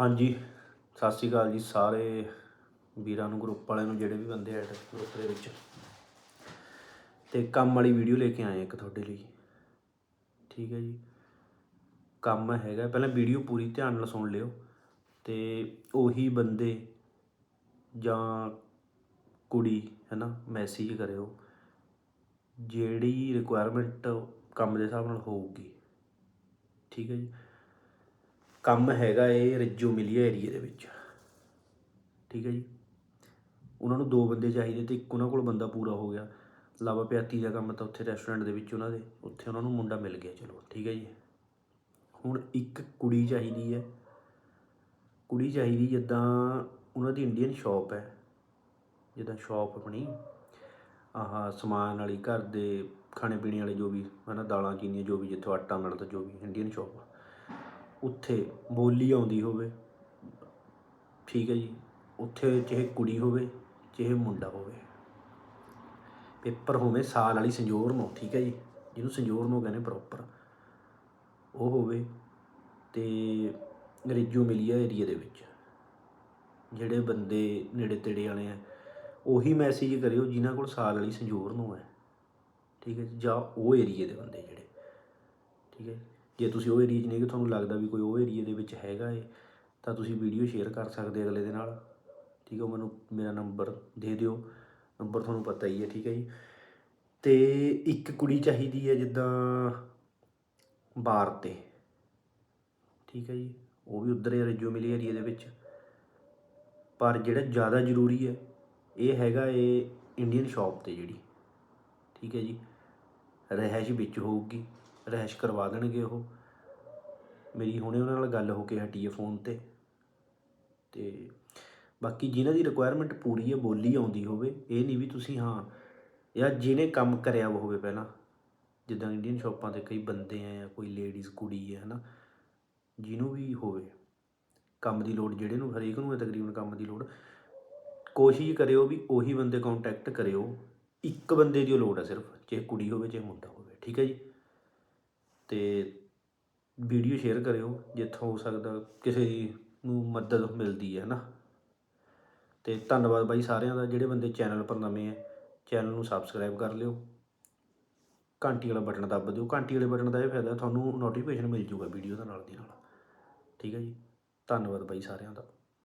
ਹਾਂਜੀ, ਸਤਿ ਸ਼੍ਰੀ ਅਕਾਲ ਜੀ ਸਾਰੇ ਵੀਰਾਂ ਨੂੰ ਗਰੁੱਪ ਵਾਲਿਆਂ ਨੂੰ, ਜਿਹੜੇ ਵੀ ਬੰਦੇ ਐਡ ਗਰੁੱਪ ਦੇ ਵਿੱਚ। ਤੇ ਕੰਮ ਵਾਲੀ ਵੀਡੀਓ ਲੈ ਕੇ ਆਏ ਇੱਕ ਤੁਹਾਡੇ ਲਈ। ਠੀਕ ਹੈ ਜੀ। ਕੰਮ ਹੈਗਾ, ਪਹਿਲਾਂ ਵੀਡੀਓ ਪੂਰੀ ਧਿਆਨ ਨਾਲ ਸੁਣ ਲਿਓ। ਤੇ ਉਹੀ ਬੰਦੇ ਜਾਂ ਕੁੜੀ ਹੈ ਨਾ ਮੈਸੇਜ ਕਰਿਓ, ਜਿਹੜੀ ਰਿਕੁਆਇਰਮੈਂਟ ਕੰਮ ਦੇ ਹਿਸਾਬ ਨਾਲ ਹੋਊਗੀ। ਠੀਕ ਹੈ ਜੀ। ਕੰਮ ਹੈਗਾ ਏ ਰੱਜੋ ਮਿਲੀਆ ਏਰੀਏ ਦੇ ਵਿੱਚ। ਠੀਕ ਹੈ ਜੀ? ਉਹਨਾਂ ਨੂੰ ਦੋ ਬੰਦੇ ਚਾਹੀਦੇ ਤੇ ਇੱਕ ਉਹਨਾਂ ਕੋਲ ਬੰਦਾ ਪੂਰਾ ਹੋ ਗਿਆ। ਲਾਵਾ ਪਿਆਤੀ ਦਾ ਕੰਮ ਤਾਂ ਉੱਥੇ ਰੈਸਟੋਰੈਂਟ ਦੇ ਵਿੱਚ ਉਹਨਾਂ ਦੇ। ਉੱਥੇ ਉਹਨਾਂ ਨੂੰ ਮੁੰਡਾ ਮਿਲ ਗਿਆ, ਚਲੋ, ਠੀਕ ਹੈ ਜੀ। ਹੁਣ ਇੱਕ ਕੁੜੀ ਚਾਹੀਦੀ ਹੈ। ਕੁੜੀ ਚਾਹੀਦੀ ਜਿੱਦਾਂ ਉਹਨਾਂ ਦੀ ਇੰਡੀਅਨ ਸ਼ਾਪ ਹੈ। ਜਿੱਦਾਂ ਸ਼ਾਪ ਆਪਣੀ। ਆਹ ਸਮਾਨ ਵਾਲੀ, ਘਰ ਦੇ ਖਾਣੇ ਪੀਣੇ ਵਾਲੇ ਜੋ ਵੀ, ਹਨਾ ਦਾਲਾਂ ਚੀਨੀਆਂ ਜੋ ਵੀ ਜਿੱਥੋਂ ਆਟਾ ਮਿਲਦਾ ਜੋ ਵੀ ਇੰਡੀਅਨ ਸ਼ਾਪ ਉੱਥੇ ਬੋਲੀ ਆਉਂਦੀ ਹੋਵੇ, ਠੀਕ ਹੈ ਜੀ, ਉੱਥੇ ਚਾਹੇ ਕੁੜੀ ਹੋਵੇ, ਚਾਹੇ ਮੁੰਡਾ ਹੋਵੇ। ਪੇਪਰ ਹੋਵੇ ਸਾਲ ਵਾਲੀ ਸੰਜੋਰ ਨੂੰ, ਠੀਕ ਹੈ ਜੀ, ਜਿਹਨੂੰ ਸੰਜੋਰ ਨੂੰ ਕਹਿੰਦੇ ਪ੍ਰੋਪਰ ਉਹ ਹੋਵੇ ਤੇ ਰਿਜੂ ਮਿਲੀਆ ਏਰੀਆ ਦੇ ਵਿੱਚ। ਜਿਹੜੇ ਬੰਦੇ ਨੇੜੇ ਤੇੜੇ ਵਾਲੇ ਆ, ਉਹੀ ਮੈਸੇਜ ਕਰਿਓ ਜਿਨ੍ਹਾਂ ਕੋਲ ਸਾਲ ਵਾਲੀ ਸੰਜੋਰ ਨੂੰ ਹੈ। ਠੀਕ ਹੈ ਜੀ, ਜਾਂ ਉਹ ਏਰੀਏ ਦੇ ਬੰਦੇ ਜਿਹੜੇ। ਠੀਕ ਹੈ ਜੇ ਤੁਸੀਂ ਉਹ ਏਰੀਆ 'ਚ ਨਹੀਂ ਕਿ ਤੁਹਾਨੂੰ ਲੱਗਦਾ ਵੀ ਕੋਈ ਉਹ ਏਰੀਏ ਦੇ ਵਿੱਚ ਹੈਗਾ ਏ ਤਾਂ ਤੁਸੀਂ ਵੀਡੀਓ ਸ਼ੇਅਰ ਕਰ ਸਕਦੇ ਅਗਲੇ ਦੇ ਨਾਲ। ਠੀਕ ਹੈ, ਉਹ ਮੈਨੂੰ, ਮੇਰਾ ਨੰਬਰ ਦੇ ਦਿਓ। ਨੰਬਰ ਤੁਹਾਨੂੰ ਪਤਾ ਹੀ ਹੈ, ਠੀਕ ਹੈ ਜੀ। ਤੇ ਇੱਕ ਕੁੜੀ ਚਾਹੀਦੀ ਹੈ ਜਿੱਦਾਂ ਬਾਰ ਤੇ। ਠੀਕ ਹੈ ਜੀ, ਉਹ ਵੀ ਉਧਰ ਹੀ ਰਜੋ ਮਿਲੇ ਏਰੀਆ ਦੇ ਵਿੱਚ। ਪਰ ਜਿਹੜਾ ਜ਼ਿਆਦਾ ਜ਼ਰੂਰੀ ਹੈ, ਇਹ ਹੈਗਾ ਇਹ ਇੰਡੀਅਨ ਸ਼ਾਪ ਤੇ ਜਿਹੜੀ। ਠੀਕ ਹੈ ਜੀ ਰਹਿائش ਵਿੱਚ ਹੋਊਗੀ। ਰਹਿਸ਼ ਕਰਵਾ ਦੇਣਗੇ ਉਹ। ਮੇਰੀ ਹੁਣੇ ਉਹਨਾਂ ਨਾਲ ਗੱਲ ਹੋ ਕੇ ਹਟੀ ਹੈ ਫੋਨ ਤੇ। ਤੇ ਬਾਕੀ ਜਿਹਨਾਂ ਦੀ ਰਿਕੁਆਇਰਮੈਂਟ ਪੂਰੀ ਹੈ ਬੋਲੀ ਆਉਂਦੀ ਹੋਵੇ, ਇਹ ਨਹੀਂ ਵੀ ਤੁਸੀਂ ਹਾਂ ਜਾਂ ਜਿਹਨੇ ਕੰਮ ਕਰਿਆ ਹੋਵੇ ਪਹਿਲਾਂ। ਜਿੱਦਾਂ ਇੰਡੀਅਨ ਸ਼ਾਪਾਂ ਤੇ ਕਈ ਬੰਦੇ ਆ ਜਾਂ ਕੋਈ ਲੇਡੀਜ਼ ਕੁੜੀ ਹੈ ਹਨਾ। ਜਿਹਨੂੰ ਵੀ ਹੋਵੇ। ਕੰਮ ਦੀ ਲੋੜ, ਜਿਹੜੇ ਨੂੰ, ਹਰੇਕ ਨੂੰ ਹੈ ਤਕਰੀਬਨ ਕੰਮ ਦੀ ਲੋੜ। ਕੋਸ਼ਿਸ਼ ਕਰਿਓ ਵੀ ਉਹੀ ਬੰਦੇ ਕੰਟੈਕਟ ਕਰਿਓ। ਇੱਕ ਬੰਦੇ ਦੀ ਲੋੜ ਹੈ ਸਿਰਫ, ਚਾਹੇ ਕੁੜੀ ਹੋਵੇ, ਚਾਹੇ ਮੁੰਡਾ ਹੋਵੇ। ਠੀਕ ਹੈ ਜੀ? ਤੇ ਵੀਡੀਓ ਸ਼ੇਅਰ ਕਰਿਓ, ਜਿੱਥੋਂ ਹੋ ਸਕਦਾ ਕਿਸੇ ਦੀ ਨੂੰ ਮਦਦ ਮਿਲਦੀ ਹੈ ਨਾ ਅਤੇ ਧੰਨਵਾਦ ਬਾਈ ਸਾਰਿਆਂ ਦਾ, ਜਿਹੜੇ ਬੰਦੇ ਚੈਨਲ ਪਰ ਨਵੇਂ ਹੈ ਚੈਨਲ ਨੂੰ ਸਬਸਕ੍ਰਾਈਬ ਕਰ ਲਿਓ। ਘੰਟੀ ਵਾਲਾ ਬਟਨ ਦੱਬ ਦਿਓ। ਘੰਟੀ ਵਾਲੇ ਬਟਨ ਦਾ ਇਹ ਫਾਇਦਾ, ਤੁਹਾਨੂੰ ਨੋਟੀਫਿਕੇਸ਼ਨ ਮਿਲ ਜੂਗਾ ਵੀਡੀਓ ਦਾ ਨਾਲ ਦੀ ਨਾਲ। ਠੀਕ ਹੈ ਜੀ? ਧੰਨਵਾਦ ਬਾਈ ਸਾਰਿਆਂ ਦਾ।